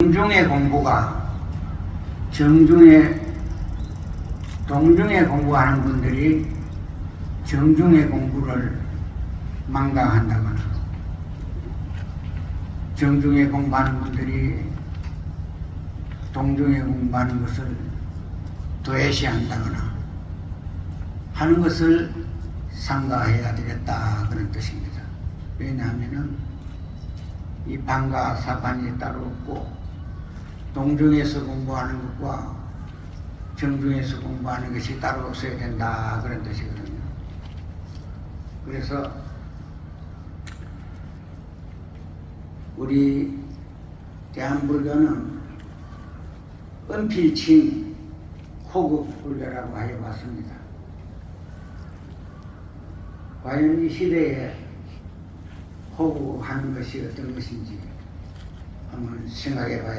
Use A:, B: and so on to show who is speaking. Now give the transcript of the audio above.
A: 정중의 공부가 정중의 동중의 공부하는 분들이 정중의 공부를 망각한다거나 정중의 공부하는 분들이 동중의 공부하는 것을 도외시한다거나 하는 것을 삼가해야 되겠다 그런 뜻입니다. 왜냐하면은 이 방과 사반이 따로 없고 동중에서 공부하는 것과 정중에서 공부하는 것이 따로 없어야 된다 그런 뜻이거든요. 그래서 우리 대한불교는 은필칭 호국불교라고 하여 왔습니다. 과연 이 시대에 호구하는 것이 어떤 것인지 한번 생각해 봐야